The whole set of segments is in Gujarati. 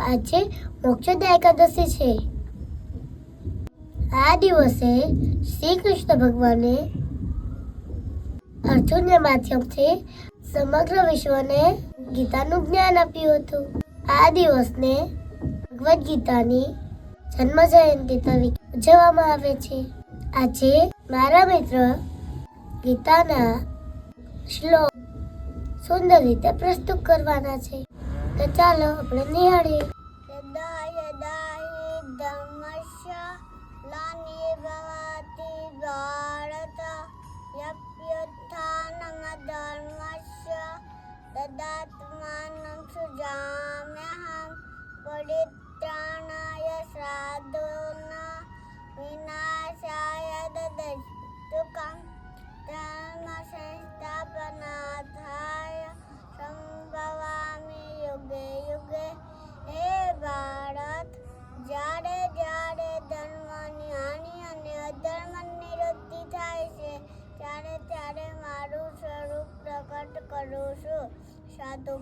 આજે મોક્ષદા એકાદશી છે. આ દિવસે શ્રી કૃષ્ણ ભગવાને અર્જુનના માધ્યમથી સમગ્ર વિશ્વને ગીતાનું જ્ઞાન આપ્યું હતું. આ દિવસને ભગવદ્ ગીતાની જન્મ જયંતિ તરીકે ઉજવવામાં આવે છે. આજે મારા મિત્ર ગીતાના શ્લોક સુંદર રીતે પ્રસ્તુત કરવાના છે. તો ચાલો આપણે નિહાળીએ.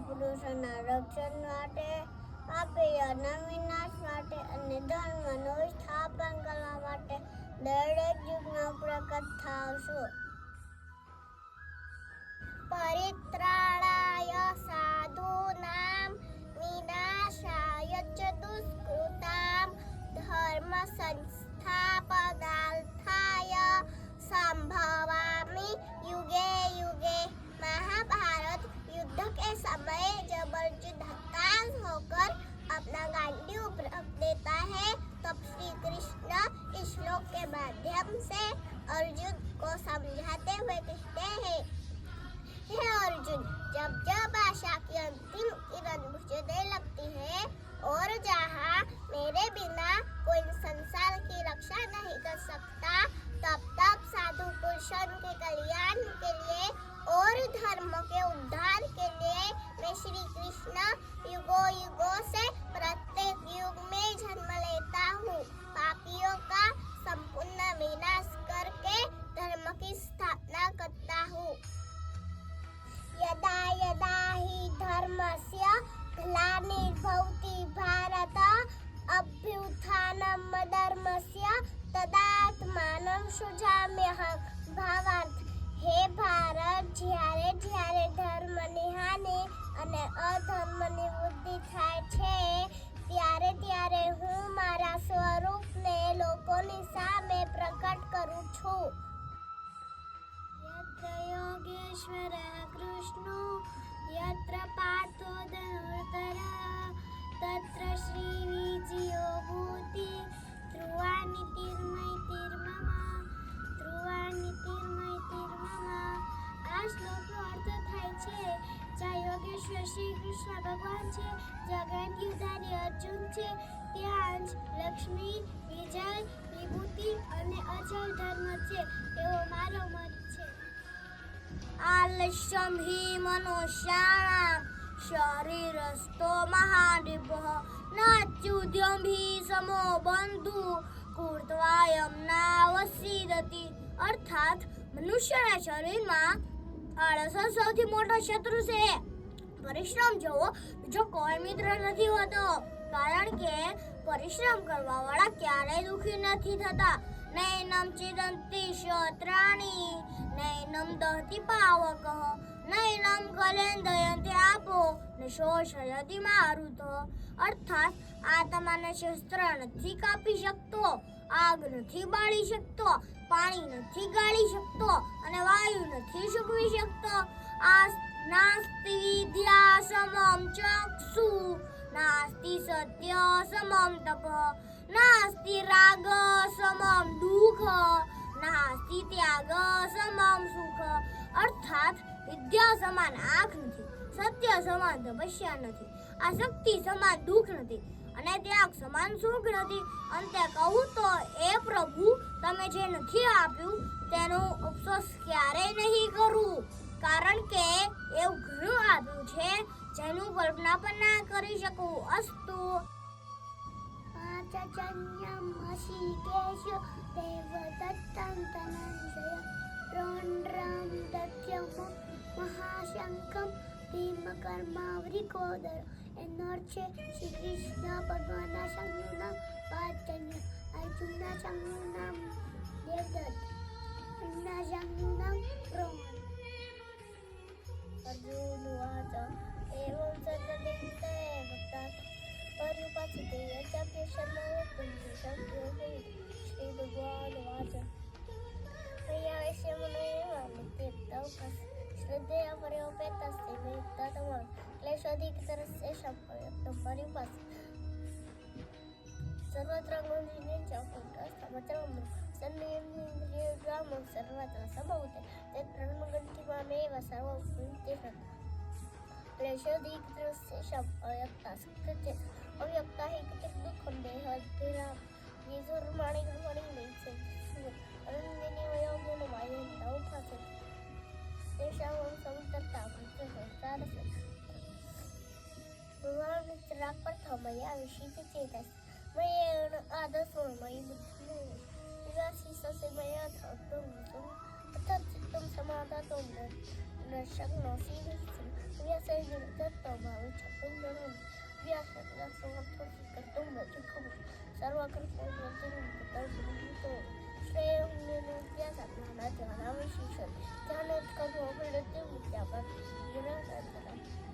પુરુષોના રક્ષણ માટે પાપીઓના વિનાશ માટે અને ધર્મનું સ્થાપન કરવા માટે દરેક યુગમાં પ્રગટ થાવ से अर्जुन को समझाते हुए कहते हैं, हे अर्जुन, जब जब आशा की अंतिम किरण दे लगती है और जहाँ શ્રી કૃષ્ણ ભગવાન છે જ્યાં ગણગીરધારી અર્જુન છે, ત્યાં જ લક્ષ્મી, વિજય, વિભૂતિ અને અચલ ધર્મ છે એવો મારો મત છે. આલસ્યમ હિ મનુષ્યાણામ શરીરસ્તો મહાનિભ નાચ્યુદ્યમ હિ સમો બંધુ કૃત્વાયમ નાવસીદતિ અર્થાત મનુષ્યના શરીરમાં આળસ સૌથી મોટો શત્રુ છે. પરિશ્રમ જોવો. બીજો કોઈ મિત્ર નથી હોતો, કારણ કે પરિશ્રમ કરવા વાળા ક્યારેય દુખી નથી થતા. નૈનમ ચિદંતી શત્રાણી નૈનમ દહતી પાવક નૈનમ કલેન્દયંતિ આપો, ને શોષયતી તો અર્થાત આત્માને શસ્ત્ર નથી કાપી શકતો, આગ નથી બાળી શકતો, પાણી નથી ગાળી શકતો, અને વાયુ નથી સૂકવી શકતો. આ નાસ્તિ વિદ્યા સમમ ચક્ષુ નાસ્તિ સત્ય સમમ તપ નાસ્તિ રાગ સમમ દુઃખ નાસ્તિ ત્યાગ સમમ સુખ અર્થાત વિદ્યા સમાન આંખ નથી સત્ય સમાન તપસ્યા નથી આસક્તિ સમાન દુઃખ નથી અને ત્યાગ સમાન સુખ નથી. અંતે કહું તો એ પ્રભુ તમે જે નથી આપ્યું, તેનો અફસોસ ક્યારેય નહીં કરું. કારણ જેનું કલ્પના પણ ના કરી શકું. અસ્તુ. પાંચજન્યમ હસીકેશ દેવદત્તમ તનંજય રોંડ્રમ દત્યમ મહાશંકમ ભીમકર્માવરિકોદર એનો અર્થ છે શ્રી કૃષ્ણ ભગવાનના સંઘનું નામ પાચન્ય. અર્જુનના નામ દેવદત્ત. નામ અર્જુન વાચ એવં સતદેવતે ભક્તા પરુપાસિતે યચાપ્ય શર્મા પુંજી શબ્દો શ્રી ભગવાન વાચ પ્રિયાવેશ્ય મનોયે નિત્યૌકસ શ્રદ્ધેય सर्वत्र વેત્તતમ च સંપયુક્તમ પરિપાસ સર્વત્ર ગુંજીને तत् સન્નિયન્દ્રિયગ્રામં सर्वं સમૌતે તે બ્રહ્મગંતિમામેવ સર્વભૂતેષ ક્લેશોધિકતરસ્ય સંપયુક્તા સકૃત્ય અવ્યક્તા હિ કૃતિક દુઃખમ દેહાદ્ભિરા યેજુર્માણિ ગૃહણી નૈસે અનન્યની વયોગુણ વાયંતા ઉપાસે તેષાં સમુદ્રતા સંસારસ્ય ભગવાન ચિરાગ પર થમયા વિશિત ચેતસ મયેણ આદર્શો મયી બુદ્ધિ વિવાસી સસે મયા થતું અથ ચિત્તમ સમાધાતો વ્યાસાઈ દત્ત ભાવે છપ્પન જણાની વ્યાસના સમર્થન કર્તવ્ય ખબર સર્વા કર્તવ્ય કર્તવ્ય શ્રેયમને વ્યાસ આપનારા ધ્યાન આવે શિક્ષણ ધ્યાન જ કરવું આપણે તેવું ત્યાં પર